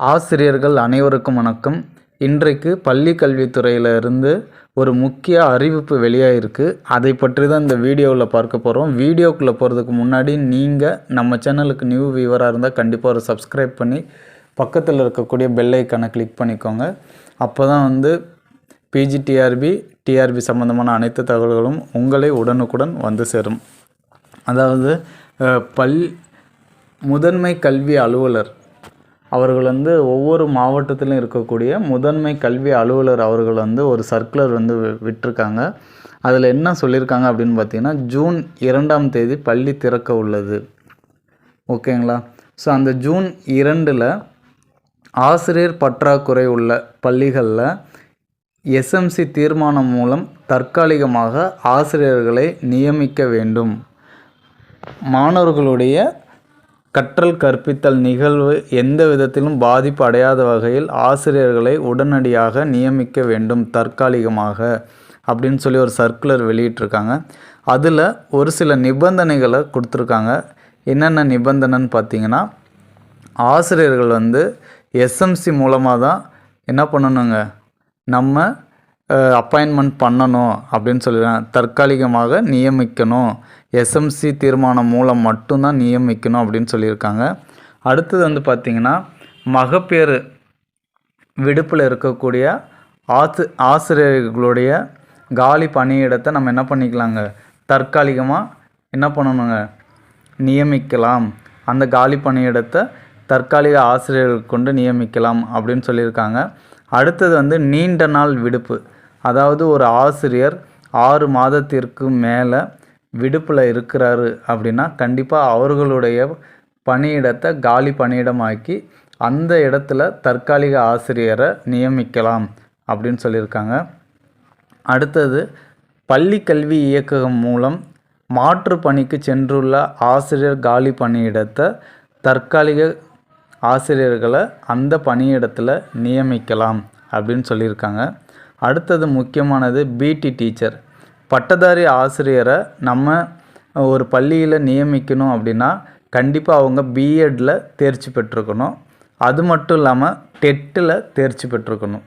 ஆசிரியர்கள் அனைவருக்கும் வணக்கம். இன்றைக்கு பள்ளி கல்வித்துறையிலிருந்து ஒரு முக்கிய அறிவிப்பு வெளியாகிருக்கு அதை பற்றி தான் இந்த வீடியோவில் பார்க்க போகிறோம் வீடியோக்குள்ளே போகிறதுக்கு முன்னாடி நீங்கள் நம்ம சேனலுக்கு நியூ வியூவராக இருந்தால் கண்டிப்பாக ஒரு சப்ஸ்கிரைப் பண்ணி பக்கத்தில் இருக்கக்கூடிய பெல் ஐக்கானை கிளிக் பண்ணிக்கோங்க. அப்போ தான் வந்து பிஜிடிஆர்பி டிஆர்பி சம்மந்தமான அனைத்து தகவல்களும் உங்களை உடனுக்குடன் வந்து சேரும். அதாவது பல் முதன்மை கல்வி அலுவலர் அவர்கள் வந்து ஒவ்வொரு மாவட்டத்திலும் இருக்கக்கூடிய முதன்மை கல்வி அலுவலர் அவர்கள் வந்து ஒரு சர்க்குலர் வந்து வி- விட்டிருக்காங்க. அதில் என்ன சொல்லியிருக்காங்க அப்படின்னு பார்த்தீங்கன்னா ஜூன் இரண்டாம் தேதி பள்ளி திறக்க உள்ளது. ஓகேங்களா? ஸோ அந்த ஜூன் இரண்டில் ஆசிரியர் பற்றாக்குறை உள்ள பள்ளிகளில் எஸ்எம்சி தீர்மானம் மூலம் தற்காலிகமாக ஆசிரியர்களை நியமிக்க வேண்டும். மாணவர்களுடைய கற்றல் கற்பித்தல் நிகழ்வு எந்த விதத்திலும் பாதிப்பு அடையாத வகையில் ஆசிரியர்களை உடனடியாக நியமிக்க வேண்டும் தற்காலிகமாக அப்படின்னு சொல்லி ஒரு சர்க்குலர் வெளியிட்டிருக்காங்க. அதில் ஒரு சில நிபந்தனைகளை கொடுத்துருக்காங்க. என்னென்ன நிபந்தனைன்னு பார்த்தீங்கன்னா ஆசிரியர்கள் வந்து எஸ்எம்சி மூலமாக தான் என்ன பண்ணணுங்க? நம்ம அப்பாயின்மெண்ட் பண்ணணும் அப்படின்னு சொல்லிடுறேன். தற்காலிகமாக நியமிக்கணும். எஸ்எம்சி தீர்மானம் மூலம் மட்டும்தான் நியமிக்கணும் அப்படின்னு சொல்லியிருக்காங்க. அடுத்தது வந்து பார்த்திங்கன்னா மகப்பேறு விடுப்பில் இருக்கக்கூடிய ஆசி ஆசிரியர்களுடைய காலி பணியிடத்தை நம்ம என்ன பண்ணிக்கலாங்க? தற்காலிகமாக என்ன பண்ணணுங்க? நியமிக்கலாம். அந்த காலி பணியிடத்தை தற்காலிக ஆசிரியர்கள் கொண்டு நியமிக்கலாம் அப்படின்னு சொல்லியிருக்காங்க. அடுத்தது வந்து நீண்ட நாள் விடுப்பு. அதாவது ஒரு ஆசிரியர் ஆறு மாதத்திற்கு மேலே விடுப்பில் இருக்கிறாரு அப்படின்னா கண்டிப்பாக அவர்களுடைய பணியிடத்தை காலி பணியிடமாக்கி அந்த இடத்துல தற்காலிக ஆசிரியரை நியமிக்கலாம் அப்படின்னு சொல்லியிருக்காங்க. அடுத்தது பள்ளி கல்வி இயக்ககம் மூலம் மாற்று பணிக்கு சென்றுள்ள ஆசிரியர் காலி பணியிடத்தை தற்காலிக ஆசிரியர்களை அந்த பணியிடத்தில் நியமிக்கலாம் அப்படின்னு சொல்லியிருக்காங்க. அடுத்தது முக்கியமானது பிடி டீச்சர் பட்டதாரி ஆசிரியரை நம்ம ஒரு பள்ளியில் நியமிக்கணும் அப்படின்னா கண்டிப்பாக அவங்க பிஎட்டில் தேர்ச்சி பெற்றிருக்கணும். அது மட்டும் இல்லாமல் டெட்டில் தேர்ச்சி பெற்றிருக்கணும்.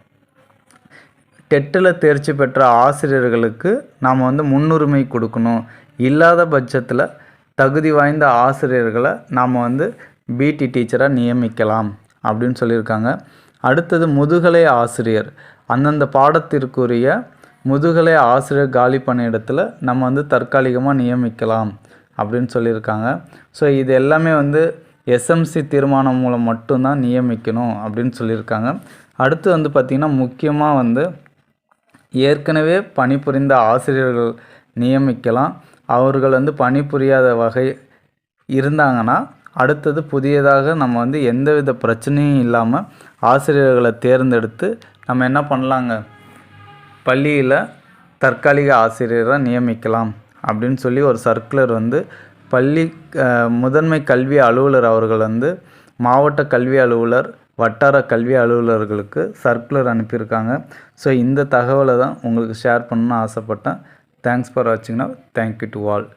டெட்டில் தேர்ச்சி பெற்ற ஆசிரியர்களுக்கு நாம் வந்து முன்னுரிமை கொடுக்கணும். இல்லாத பட்சத்தில் தகுதி வாய்ந்த ஆசிரியர்களை நாம் வந்து பிடி டீச்சராக நியமிக்கலாம் அப்படின்னு சொல்லியிருக்காங்க. அடுத்தது முதுகலை ஆசிரியர். அந்தந்த பாடத்திற்குரிய முதுகலை ஆசிரியர் காலி பண்ண இடத்துல நம்ம வந்து தற்காலிகமாக நியமிக்கலாம் அப்படின்னு சொல்லியிருக்காங்க. ஸோ இது எல்லாமே வந்து எஸ்எம்சி தீர்மானம் மூலம் மட்டும்தான் நியமிக்கணும் அப்படின்னு சொல்லியிருக்காங்க. அடுத்து வந்து பார்த்திங்கன்னா முக்கியமாக வந்து ஏற்கனவே பணிபுரிந்த ஆசிரியர்கள் நியமிக்கலாம். அவர்கள் வந்து பணிபுரியாத வகை இருந்தாங்கன்னா அடுத்தது புதியதாக நம்ம வந்து எந்தவித பிரச்சனையும் இல்லாமல் ஆசிரியர்களை தேர்ந்தெடுத்து நம்ம என்ன பண்ணலாங்க? பள்ளியில் தற்காலிக ஆசிரியராக நியமிக்கலாம் அப்படின்னு சொல்லி ஒரு சர்க்குலர் வந்து பள்ளி முதன்மை கல்வி அலுவலர் அவர்கள் வந்து மாவட்ட கல்வி அலுவலர் வட்டார கல்வி அலுவலர்களுக்கு சர்க்குலர் அனுப்பியிருக்காங்க. ஸோ இந்த தகவலை தான் உங்களுக்கு ஷேர் பண்ணணும்னு ஆசைப்பட்டேன். தேங்க்ஸ் ஃபார் வாட்சிங்னா தேங்க்யூ டு ஆல்